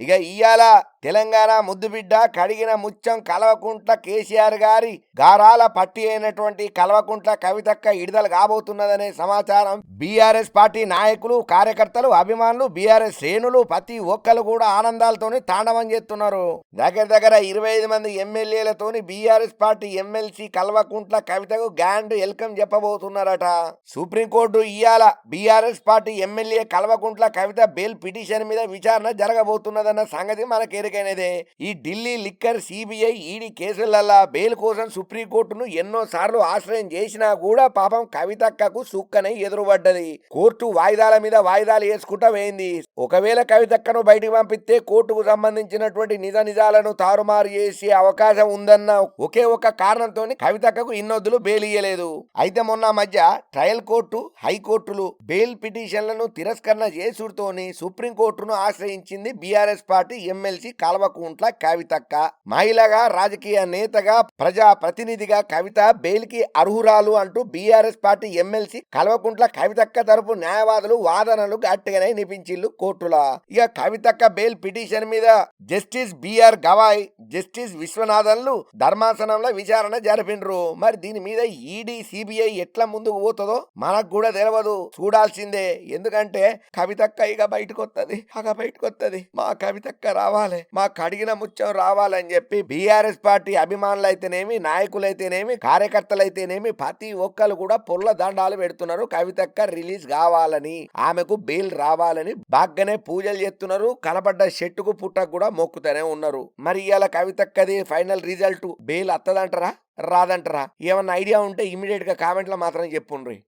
ఇక ఇయ్యాల తెలంగాణ ముద్దుబిడ్డ కడిగిన ముచ్చం కల్వకుంట్ల కేసీఆర్ గారి గారాల పట్టి అయినటువంటి కల్వకుంట్ల కవితక్క విడుదల కాబోతున్నదనే సమాచారం బీఆర్ఎస్ పార్టీ నాయకులు కార్యకర్తలు అభిమానులు బీఆర్ఎస్ శ్రేణులు ప్రతి ఒక్కరు కూడా ఆనందాలతోని తాండవం చేస్తున్నారు. దగ్గర దగ్గర ఇరవై ఐదు మంది ఎమ్మెల్యేలతోని బీఆర్ఎస్ పార్టీ ఎమ్మెల్సీ కల్వకుంట్ల కవితకు గ్యాండ్ వెల్కమ్ చెప్పబోతున్నారట. సుప్రీంకోర్టు ఇయ్యాల BRS party MLA Kalvakuntla Kavitha bail petition మీద విచారణ జరగబోతున్నదన్న సంగతి మనకి ఎరుకైనదే ఈ ఢిల్లీ లిక్కర్ సిబిఐ ఈడీ కేసులల్లా బెయిల్ కోసం సుప్రీంకోర్టును ఎన్నో సార్లు ఆశ్రయం చేసినా కూడా పాపం కవితక్కకు సుక్కనై ఎదురుపడ్డది. కోర్టు వాయిదాల మీద వాయిదాలు వేసుకుంటా వేయింది ఒకవేళ కవితక్కను బయటికి పంపిస్తే కోర్టుకు సంబంధించినటువంటి నిజ నిజాలను తారుమారు చేసే అవకాశం ఉందన్న ఒకే ఒక కారణంతో కవితక్కకు ఇన్నొద్దులు బెయిల్ ఇయ్యలేదు. అయితే మొన్న మధ్య ట్రయల్ కోర్టు హైకోర్టులు బెయిల్ పిటిషన్లను తిరస్కరణ చేసుడుతోని సుప్రీంకోర్టును ఆశ్రయించింది బీఆర్ఎస్ పార్టీ ఎమ్మెల్సీ కాల్వకుంట్ల కవితక్క. మహిళగా రాజకీయ నేతగా ప్రజా ప్రతినిధిగా కవిత బెయిల్కి అర్హురాలు అంటూ బీఆర్ఎస్ పార్టీ ఎమ్మెల్సీ కల్వకుంట్ల కవితక్క తరపు న్యాయవాదులు వాదనలు గట్టిగానే నిపించిల్లు కోర్టుల. ఇక కవితక్క బెయిల్ పిటిషన్ మీద justice B R Gavai justice విశ్వనాథన్లు ధర్మాసనంలో విచారణ జరిపిండ్రు. మరి దీని మీద ఈడీ సిబిఐ ఎట్లా ముందుకు పోతుందో మనకు కూడా తెలియదు చూడాల్సిందే. ఎందుకంటే కవితక్క ఇక బయటకు వస్తుంది అక బయటకు వస్తుంది మా కవితక్క రావాలి. మాకు కడిగిన ముచ్చం రావాలని చెప్పి బీఆర్ఎస్ పార్టీ అభిమానులు అయితేనేమి నాయకులైతేనేమి కార్యకర్తలైతేనేమి ప్రతి ఒక్కరు కూడా పొల్ల దండాలు పెడుతున్నారు. కవితక్క రిలీజ్ కావాలని ఆమెకు బెయిల్ రావాలని బాగానే పూజలు చేస్తున్నారు. కనబడ్డ చెట్టుకు పుట్టకు కూడా మొక్కుతూనే ఉన్నారు. మరి ఇవాళ కవితక్కది ఫైనల్ రిజల్ట్ బెయిల్ అత్తదంటారా? రాదంటారా? ఏమన్నా ఐడియా ఉంటే ఇమీడియట్గా కామెంట్లో మాత్రం చెప్పుండ్రి.